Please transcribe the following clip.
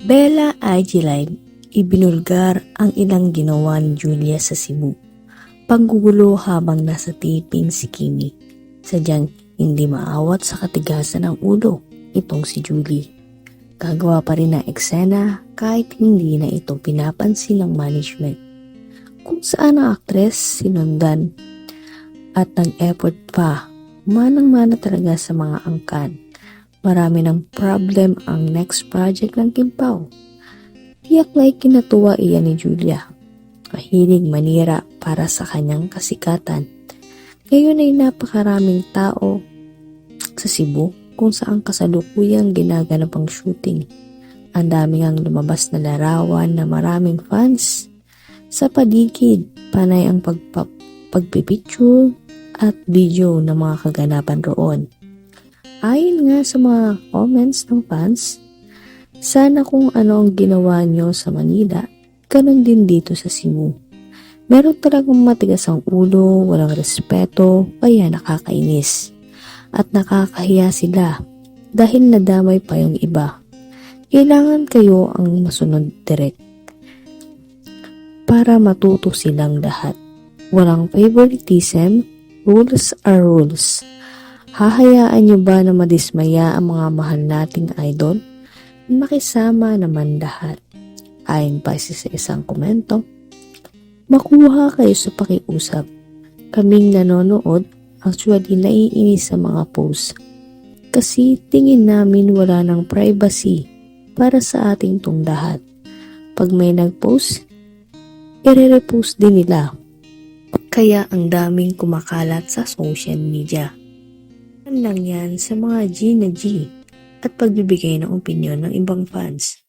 Bella IG Live, ibinulgar ang ilang ginawa ni Julia sa Cebu. Panggugulo habang nasa taping si Kimi. Sadyang hindi maawat sa katigasan ng ulo itong si Julie. Gagawa pa rin ng eksena kahit hindi na ito pinapansin ng management. Kung saan ang aktres sinundan at nag-effort pa, manang-mana talaga sa mga angkan. Marami ng problem ang next project ng Kimpaw. Tiyak like kinatuwa iyan ni Julia. Mahilig manira para sa kanyang kasikatan. Ngayon ay napakaraming tao sa Cebu kung saan kasalukuyang ginaganap ang shooting. Ang daming ang lumabas na larawan na maraming fans. Sa paligid, panay ang pagpa pagpipicture at video ng mga kaganapan roon. Ayon nga sa mga comments ng fans, sana kung ano ang ginawa nyo sa Manila, ganun din dito sa Cebu. Meron talagang matigas ang ulo, walang respeto, kaya nakakainis. At nakakahiya sila dahil nadamay pa yung iba. Kailangan kayo ang masunod direct para matuto silang lahat. Walang favoritism, rules are rules. Hahayaan niyo ba na madismaya ang mga mahal nating idol? Makisama naman lahat. Ayon pa sa isang komento, makuha kayo sa pakiusap. Kaming nanonood, actually naiinis sa mga post. Kasi tingin namin wala ng privacy para sa ating tong lahat. Pag may nag-post, i-repost din nila. Kaya ang daming kumakalat sa social media. Lang yan sa mga G na G at pagbibigay ng opinion ng ibang fans.